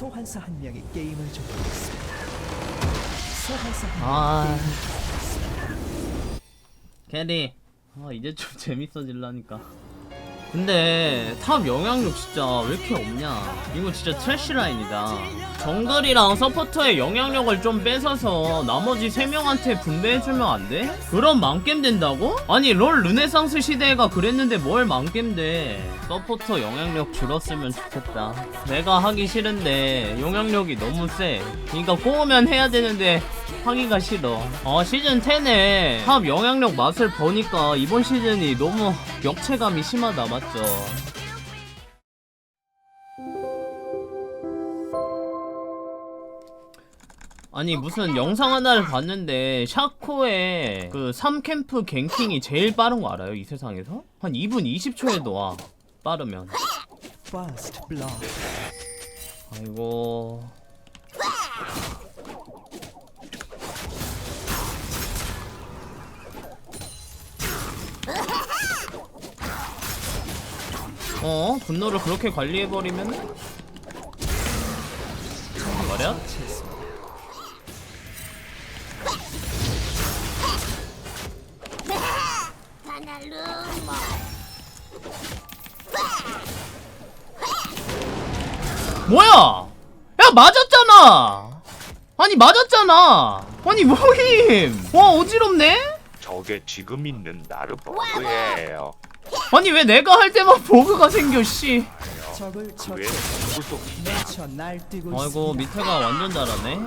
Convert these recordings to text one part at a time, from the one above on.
소환사 한 명이 게임을 종료했습니다. 소환사 한 아. 명이 게임을 종료했습니다. 캐리 아 이제 좀 재밌어질라니까 근데 탑 영향력 진짜 왜 이렇게 없냐 이거 진짜 트래쉬 라인이다 정글이랑 서포터의 영향력을 좀 뺏어서 나머지 3명한테 분배해주면 안 돼? 그럼 망겜 된다고? 아니 롤 르네상스 시대가 그랬는데 뭘 망겜 돼 서포터 영향력 줄었으면 좋겠다 내가 하기 싫은데 영향력이 너무 세 그니까 꼬우면 해야 되는데 하기가 싫어 어 시즌 10에 탑 영향력 맛을 보니까 이번 시즌이 너무 역체감이 심하다 맞죠? 아니 무슨 영상 하나를 봤는데 샤코의 그 3캠프 갱킹이 제일 빠른 거 알아요 이 세상에서? 한 2분 20초에도 와 빠르면. 아이고 어? 분노를 그렇게 관리해버리면 말이야? 처치했습니다. 뭐야? 야 맞았잖아. 아니 맞았잖아. 아니 뭐임? 와 어지럽네. 저게 지금 있는 나르 버그예요. 아니 왜 내가 할 때만 버그가 생겨 씨. 적을 왜 처치. 구속 미쳐 날뛰고 아이고 있습니다. 밑에가 완전 잘하네.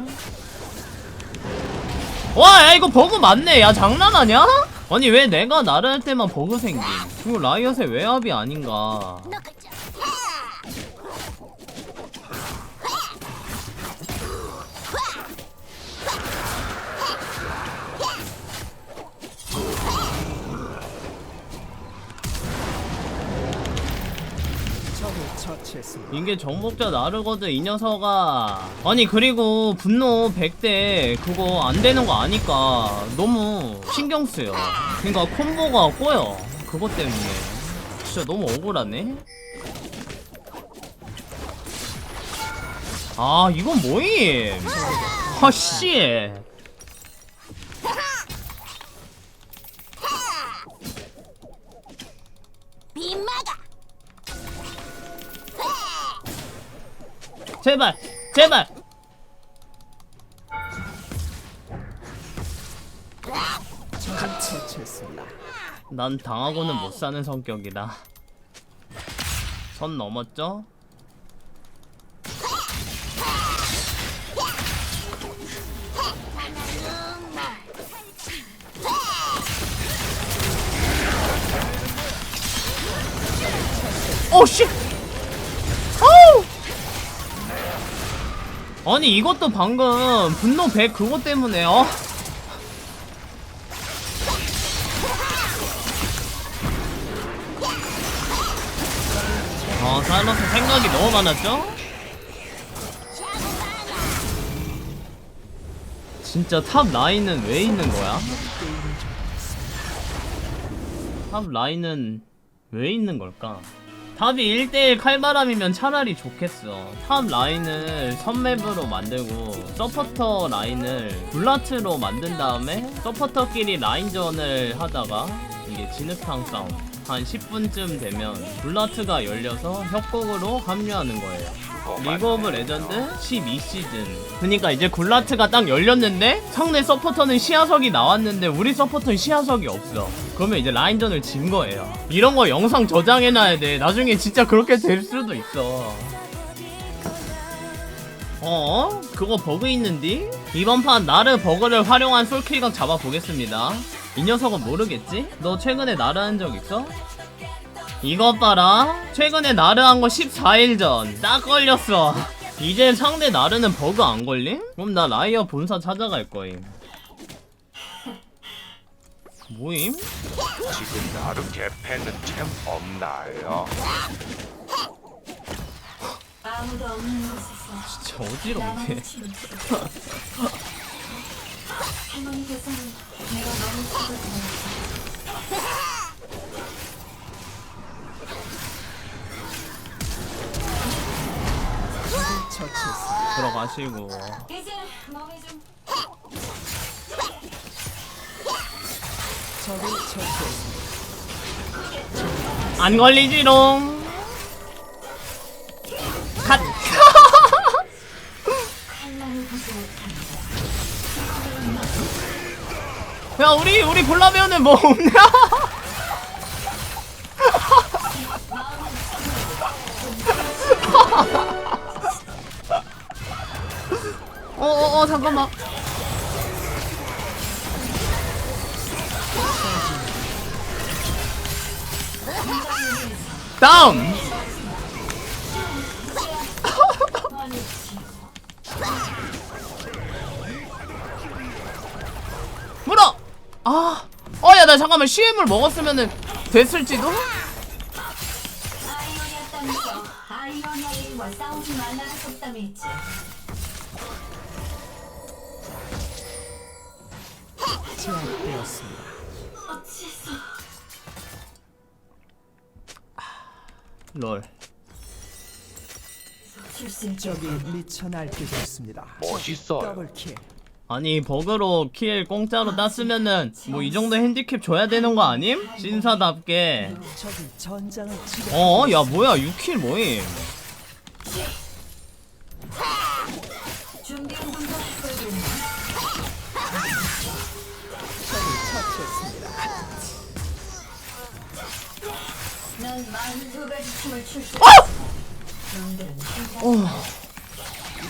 와, 야 이거 버그 맞네. 야 장난하냐? 아니 왜 내가 나를 할 때만 버그 생김? 이거 라이엇의 외압이 아닌가? 했습니다. 이게 정복자 나르거든 이 녀석아 아니 그리고 분노 100대 그거 안 되는 거 아니까 너무 신경 쓰여. 그니까 콤보가 꼬여 그것 때문에. 진짜 너무 억울하네. 아 이건 뭐임? 아씨 제발 제발. 난 당하고는 못 사는 성격이다 선 넘었죠? 오 씨! 아니 이것도 방금 분노 100 그거 때문에 어? 어 사이러스 생각이 너무 많았죠? 진짜 탑 라인은 왜 있는 거야? 탑 라인은 왜 있는 걸까? 탑이 1대1 칼바람이면 차라리 좋겠어. 탑 라인을 선맵으로 만들고 서포터 라인을 블라트로 만든 다음에 서포터끼리 라인전을 하다가 이게 진흙탕 싸움 한 10분쯤 되면 블라트가 열려서 협곡으로 합류하는 거예요. 리그 오브 레전드 12시즌 그니까 이제 굴라트가 딱 열렸는데 상대 서포터는 시야석이 나왔는데 우리 서포터는 시야석이 없어 그러면 이제 라인전을 진 거예요 이런 거 영상 저장해놔야 돼 나중에 진짜 그렇게 될 수도 있어 어? 그거 버그 있는디? 이번 판 나르 버그를 활용한 솔킬각 잡아보겠습니다 이 녀석은 모르겠지? 너 최근에 나르 한 적 있어? 이것 봐라 최근에 나르 한 거 14일 전 딱 걸렸어 이제 상대 나르는 버그 안 걸림? 그럼 나 라이어 본사 찾아갈 거임 뭐임? 지금 나르 개패는 챔 없나요? 아무도 없는 곳에서 진짜 어지럽네 나만의 치료를 할머니 대상은 내가 너무 죽을 거야 적을 처치했습니다. 들어가시고 이제 몸이 좀 안 걸리지롱 갓. 야 우리 우리 보려면은 뭐 없냐? 어어어 잠깐만 다음 물어 아 어 야 나 잠깐만 CM을 먹었으면은 됐을지도 싸우지. 제압되었습니다. 어째서 롤 출신 적이 미쳐 날뛰고 있습니다. 멋있어요. 더블킬. 아니 버그로 킬 공짜로 땄으면은 뭐 이 정도 핸디캡 줘야 되는 거 아님? 신사답게 적이 전장을 치려. 어야 뭐야 6킬 뭐임 놈들은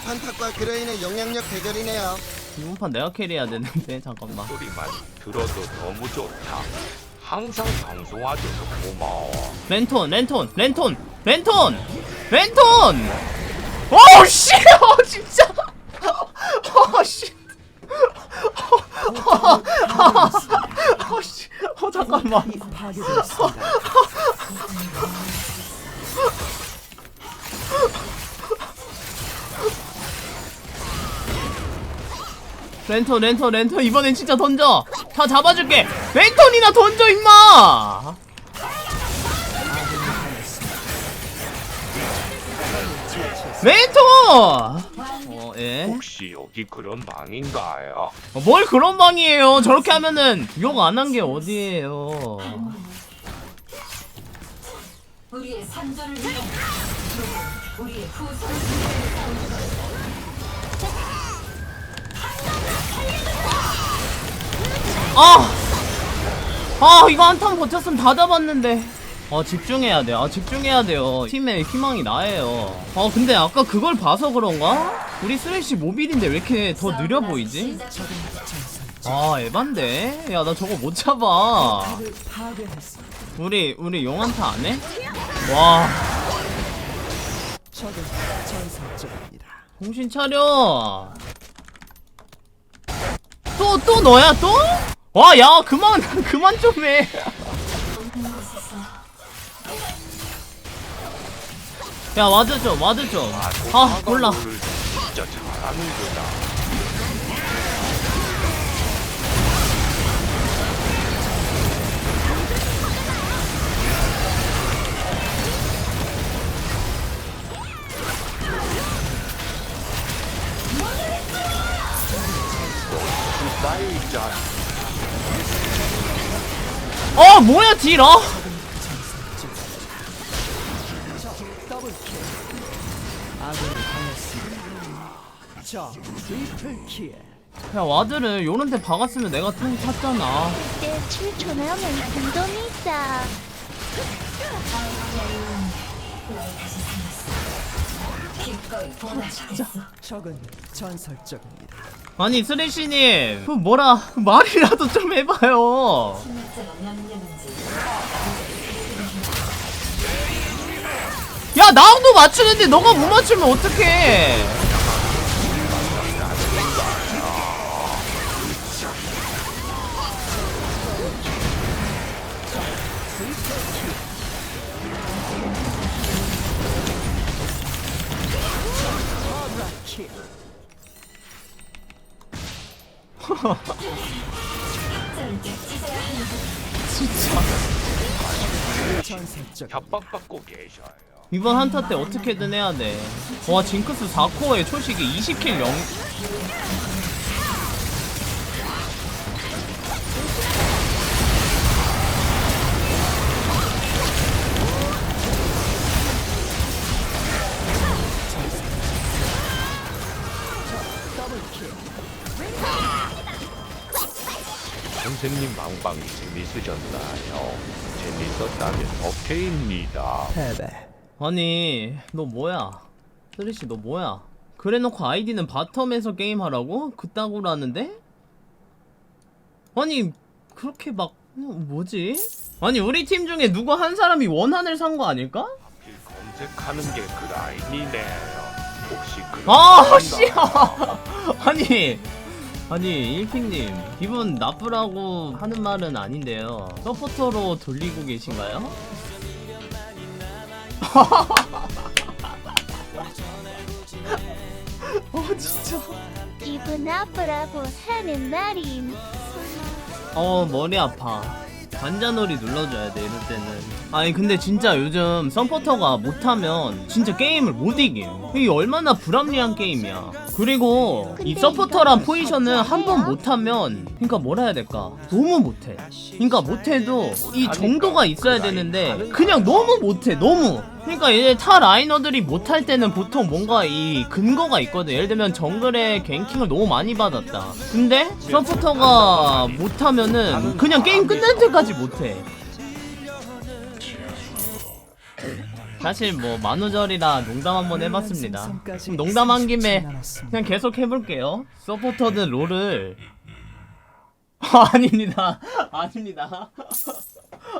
판탁과 그레인의 영향력 대결이네요. 이번 판 내가 캐리해야 되는데 잠깐만 소리만 들어도 너무 좋다. 항상 방송와줘서 고마워. 랜톤 랜톤 랜톤 랜톤 랜톤 어우씨 어 진짜 어씨 어씨 어 잠깐만 파괴되었습니다. 랜턴 랜턴 랜턴. 이번엔 진짜 던져. 다 잡아줄게. 랜턴이나 던져 임마! 랜턴! 어 예. 혹시 여기 그런 방인가요? 뭘 그런 방이에요? 저렇게 하면은 욕 안 한 게 어디에요? 우리의 산전을 위해 우리의 후손을 위해 아! 아 이거 한턴 버텼으면 다 잡았는데 아 집중해야 돼아 집중해야 돼요 팀의 희망이 나예요 아 근데 아까 그걸 봐서 그런가? 우리 쓰레쉬 모빌인데 왜 이렇게 더 느려 보이지? 아 에반데? 야 나 저거 못 잡아. 우리 우리 용한타 안 해? 와. 정신 차려 또 또 너야 또? 와 야 그만 그만 좀해 없는 곳에서 야 와드 좀 와드 좀 아 몰라 를 진짜 잘하는구나. 어 뭐야 딜어. 야 와드를 요런데 박았으면 내가 템 탔잖아 때 7초나 멘토미다 기꺼이 보내 주겠어. 적은 전설적입니다. 아니 쓰레쉬님 그 뭐라 말이라도 좀 해봐요 야 나도 맞추는데 너가 못 맞추면 어떡해 이번 한타 때 어떻게든 해야 돼 와 징크스 4코어에 초식이 20킬 0 선생님 방방이 재밌으셨나요? 재밌었다면 오케이입니다. 패배. 아니 너 뭐야 쓰리씨 너 뭐야 그래놓고 아이디는 바텀에서 게임하라고? 그따구로 하는데? 아니 그렇게 막 어, 뭐지? 아니 우리 팀 중에 누구 한 사람이 원한을 산 거 아닐까? 길 검색하는 게 그 라인이네요. 혹시 그 아 씨! 아니 아니 일핑님 기분 나쁘라고 하는 말은 아닌데요. 서포터로 돌리고 계신가요? 어 진짜. 기분 나쁘라고 하는 말임. 어 머리 아파. 관자놀이 눌러줘야 돼 이럴 때는. 아니 근데 진짜 요즘 서포터가 못하면 진짜 게임을 못 이김 이게 얼마나 불합리한 게임이야 그리고 이 서포터란 포지션은 한 번? 못하면 그러니까 뭐라 해야 될까? 너무 못해. 그러니까 못해도 이 정도가 있어야 되는데 그냥 너무 못해 너무. 그러니까 이제 타 라이너들이 못할 때는 보통 뭔가 이 근거가 있거든. 예를 들면 정글에 갱킹을 너무 많이 받았다. 근데 서포터가 못하면은 그냥 게임 끝날 때까지 못해 사실 뭐 만우절이라 농담 한번 해봤습니다. 그럼 농담한 김에 그냥 계속 해볼게요. 서포터는 롤을. 아닙니다. 아닙니다.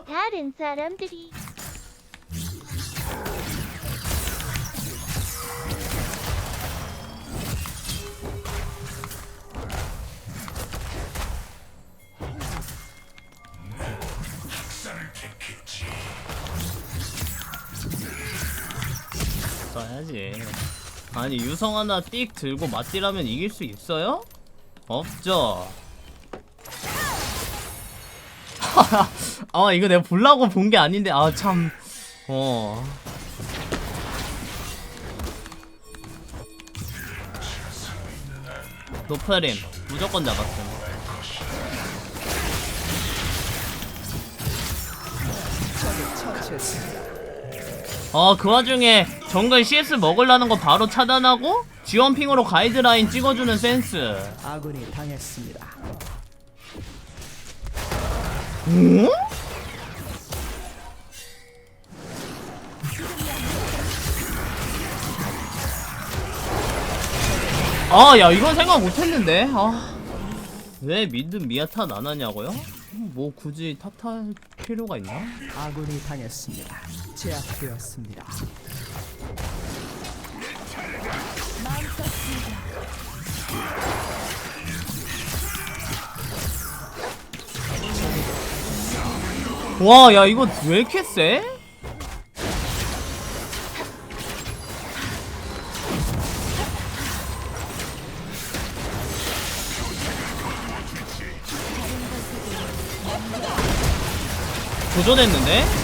다른 사람들이 써야지. 아니 유성 하나 띡 들고 맞디라면 이길 수 있어요? 없죠. 아 이거 내가 보려고 본 게 아닌데. 아참어. 노프림 무조건 잡았음. 처치했습니다. 어, 그 와중에 정글 CS 먹으려는 거 바로 차단하고 지원핑으로 가이드라인 찍어주는 센스. 아군이 당했습니다. 응? 아, 야, 이건 생각 못 했는데. 아. 왜 미드 미아탄 안 하냐고요? 뭐 굳이 탓할 필요가 있나? 아군이 당했습니다. 제압되었습니다. 와, 야, 이거 왜 이렇게 세? 도전했는데?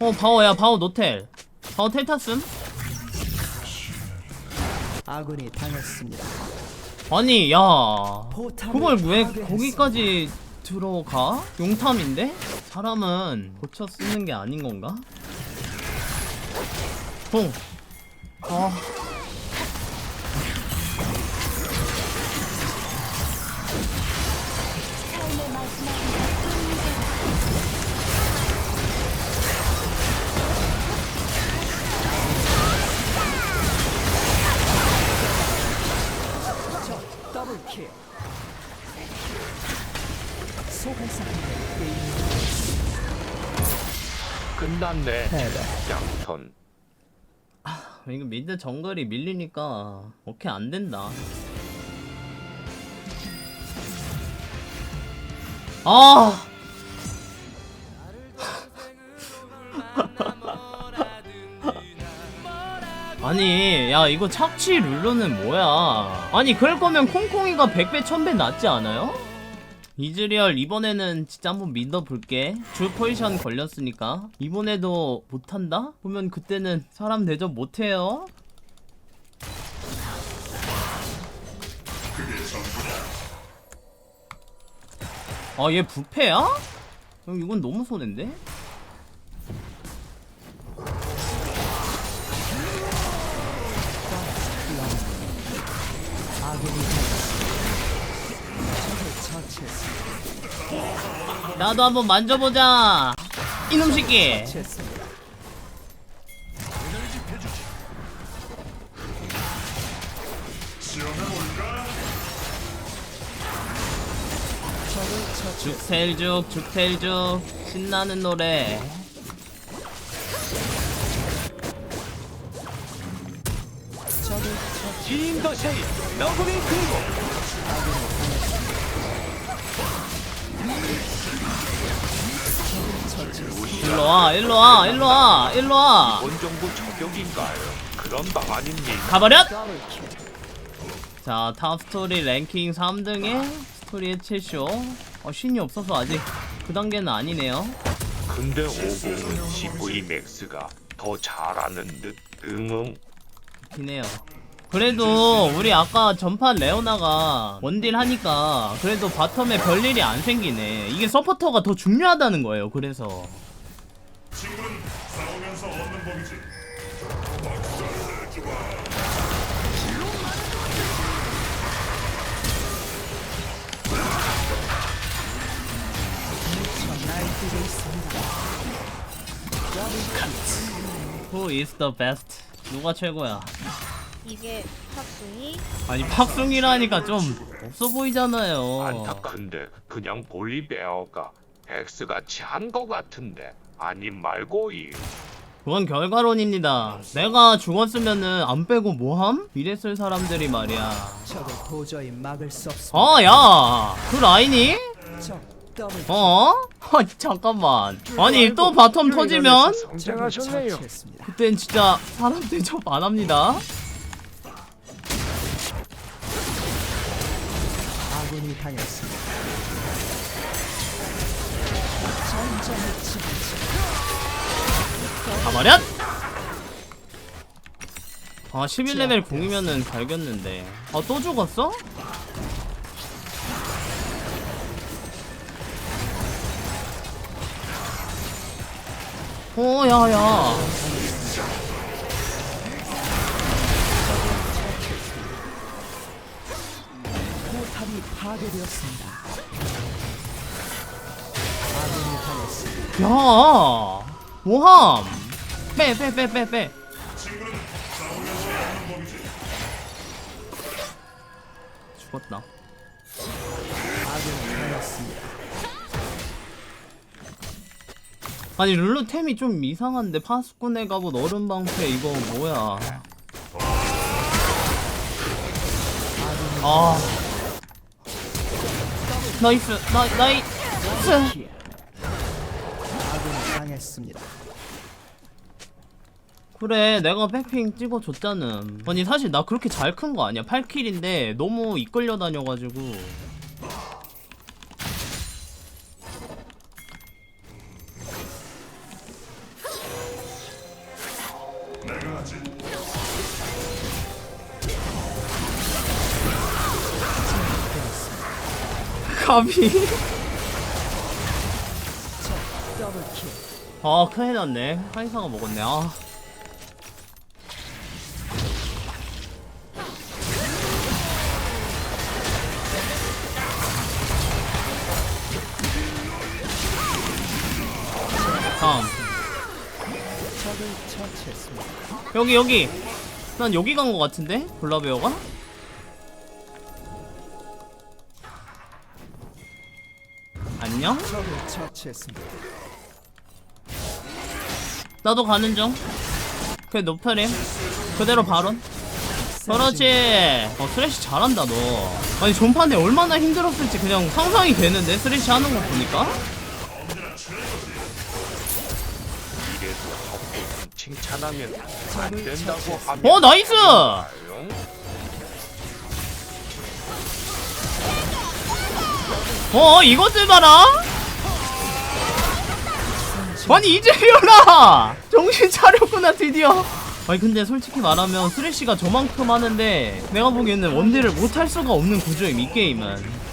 어, 바오야, 바오 노텔. 바오 텔 탔음? 아군이 당했습니다. 아니, 야. 그걸 왜. 거기까지 들어가? 용탐인데? 사람은 고쳐 쓰는 게 아닌 건가? 뽕. 아. 더블킬. 끝났네. 패배. 양손. 이거 미드 정글이 밀리니까 오케이 안 된다. 아. 아니, 야, 이거 착취 룰루는 뭐야? 아니, 그럴 거면 콩콩이가 100배, 1000배 낫지 않아요? 이즈리얼 이번에는 진짜 한번 믿어볼게 줄 포지션 걸렸으니까 이번에도 못한다? 보면 그때는 사람 대접 못해요 아얘 부패야? 형 이건 너무 손해인데? 나도 한번 만져보자 이놈 새끼. 죽텔죽 죽텔죽 신나는 노래 처치. 인더세이 너구리 그리고 일로와 일로와 일로와 일로와 원정부 저격인가요? 그런 방 아닙니까? 더블킬. 자, 탑 스토리 랭킹 3등에 스토리 해체쇼. 어, 신이 없어서 아직 그 단계는 아니네요. 근데 50은 CV 맥스가 더 잘하는 듯 응응 해요. 그래도 우리 아까 전판 레오나가 원딜 하니까 그래도 바텀에 별일이 안 생기네. 이게 서포터가 더 중요하다는 거예요. 그래서. 날뛰고 있습니다. Who is the best? 누가 최고야? 이게 탑승이 아니 팍숭이라니까 좀 없어 보이잖아요. 안타까운데 그냥 볼리베어가 X같이 한 거 같은데 아님 말고 이 그건 결과론입니다. 내가 죽었으면은 안 빼고 뭐함? 이랬을 사람들이 말이야. 적을 도저히 막을 수 없습니다. 어, 야, 그 라인이? 적 더블 어? 아니, 잠깐만. 아니, 또 바텀 터지면? 적을 성장하셨네요 처치했습니다. 그땐 진짜 사람 대접 안 합니다. 아군이 당했습 가버렸! 아, 11레벨 궁이면은 갈겼는데. 아, 또 죽었어? 어, 야, 야. 포탑이 파괴되었습니다. 야, 모함. 빼, 빼, 빼, 빼, 빼. 죽었다. 아니 룰루 템이 좀 이상한데 파수꾼의 갑옷 얼음 방패 이거 뭐야? 아, 나이스, 나 나이스. 아군이 당했습니다. 그래 내가 백핑 찍어줬잖아 아니 사실 나 그렇게 잘 큰 거 아니야. 8킬인데 너무 이끌려 다녀가지고. 가비. 아 큰일 났네. 카이사가 먹었네. 아 여기 여기. 난 여기 간거 같은데? 볼라베어가? 안녕. 나도 가는 중. 그래 노프림. 그대로 바론 그렇지 어 스레시 잘한다 너. 아니 전판에 얼마나 힘들었을지 그냥 상상이 되는데 스레시 하는 거 보니까 칭찬하면 안 된다고 하면 어 나이스! 아용? 어 이것들 봐라 아니 이제 일어나 정신 차렸구나 드디어. 아니 근데 솔직히 말하면 쓰레쉬가 저만큼 하는데 내가 보기에는 원딜을 못할 수가 없는 구조임 이 게임은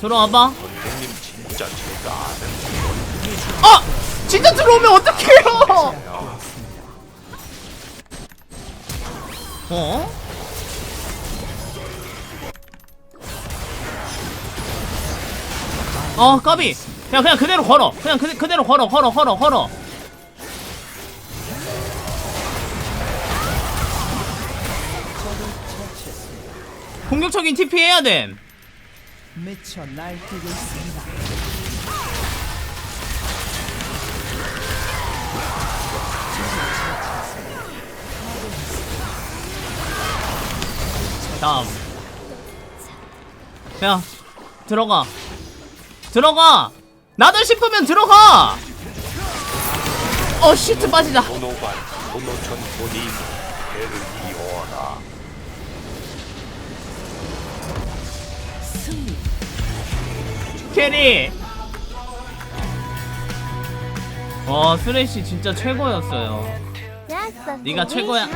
들어와봐. 선생님 진짜 제가 아는 아! 진짜 들어오면 어떡해요? 어? 어 까비. 그냥 그냥 그대로 걸어. 그냥 그, 그대로 걸어 걸어 걸어 걸어. 공격적인 TP 해야 됨 미쳐 날뛰고 있습니다. 다음. 그냥 들어가. 들어가! 나들 싶으면 들어가! 어 시트 빠지다 캐리 와 쓰레쉬 진짜 최고였어요 네가 최고야.